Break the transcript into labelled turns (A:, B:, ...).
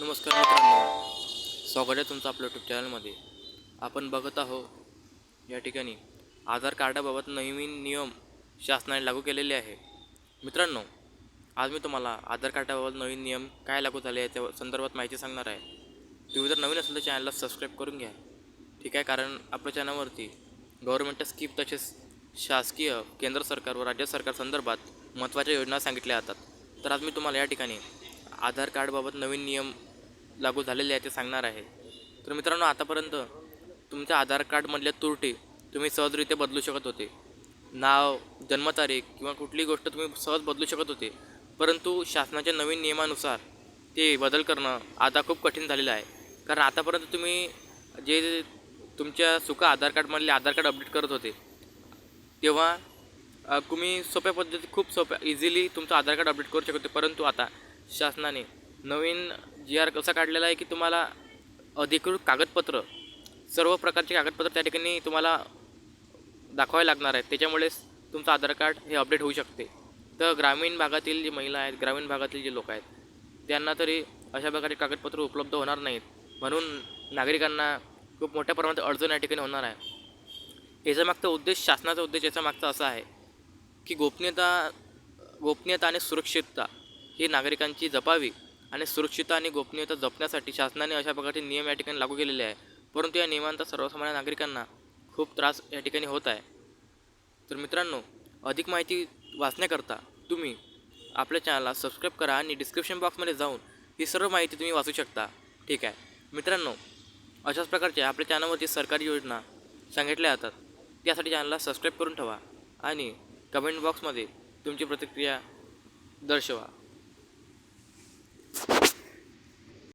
A: नमस्कार मित्रांनो. स्वागत आहे तुमचं आपल्या यूट्यूब चॅनलमध्ये आपण बघत आहोत या ठिकाणी आधार कार्डाबाबत नवीन नियम शासनाने लागू केलेले आहे. मित्रांनो आज मी तुम्हाला आधार कार्डाबाबत नवीन नियम काय लागू झाले आहे संदर्भात माहिती सांगणार आहे. तुम्ही जर नवीन असेल तर चॅनलला सबस्क्राईब करून घ्या. ठीक आहे? कारण आपल्या चॅनलवरती गव्हर्नमेंटच्या स्कीम तसेच शासकीय केंद्र सरकार व राज्य सरकार संदर्भात महत्त्वाच्या योजना सांगितल्या जातात. तर आज मी तुम्हाला या ठिकाणी आधार कार्डबाबत नवीन नियम लागू झालेले आहे ते सांगणार आहे. तर मित्रांनो आतापर्यंत तुमच्या आधार कार्डमधल्या त्रुटी तुम्ही सहजरित्या बदलू शकत होते. नाव जन्मतारीख किंवा कुठलीही गोष्ट तुम्ही सहज बदलू शकत होते. परंतु शासनाच्या नवीन नियमानुसार ते बदल करणं आता खूप कठीण झालेलं आहे. कारण आतापर्यंत तुम्ही जे तुमच्या सुका आधार कार्डमधले आधार कार्ड अपडेट करत होते तेव्हा तुम्ही सोप्या पद्धती खूप सोप्या इझिली तुमचं आधार कार्ड अपडेट करू शकत होते. परंतु आता शासनाने नवीन जी आर कसा काढलेला आहे की तुम्हाला अधिकृत कागदपत्र सर्व प्रकारचे कागदपत्र त्या ठिकाणी तुम्हाला दाखवावे लागणार आहेत. त्याच्यामुळेच तुमचं आधार कार्ड हे अपडेट होऊ शकते. तर ग्रामीण भागातील जी महिला आहेत ग्रामीण भागातील जे लोक आहेत त्यांना तरी अशा प्रकारचे कागदपत्र उपलब्ध होणार नाहीत. म्हणून नागरिकांना खूप मोठ्या प्रमाणात अडचण या ठिकाणी होणार आहे. याचा मागचा उद्देश शासनाचा उद्देश याचा मागचा असा आहे की गोपनीयता गोपनीयता आणि सुरक्षितता ही नागरिकांची जपावी. आणि सुरक्षितता आणि गोपनीयता जपण्यासाठी शासनाने अशा प्रकारचे नियम या ठिकाणी लागू केलेले आहे. परंतु या नियमांचा सर्वसामान्य नागरिकांना खूप त्रास या ठिकाणी होत आहे. तर मित्रांनो अधिक माहिती वाचण्याकरता तुम्ही आपल्या चॅनलला सबस्क्राईब करा आणि डिस्क्रिप्शन बॉक्समध्ये जाऊन ही सर्व माहिती तुम्ही वाचू शकता. ठीक आहे. मित्रांनो अशाच प्रकारच्या आपल्या चॅनलवरती सरकारी योजना सांगितल्या जातात. त्यासाठी चॅनलला सबस्क्राईब करून ठेवा आणि कमेंट बॉक्समध्ये तुमची प्रतिक्रिया दर्शवा.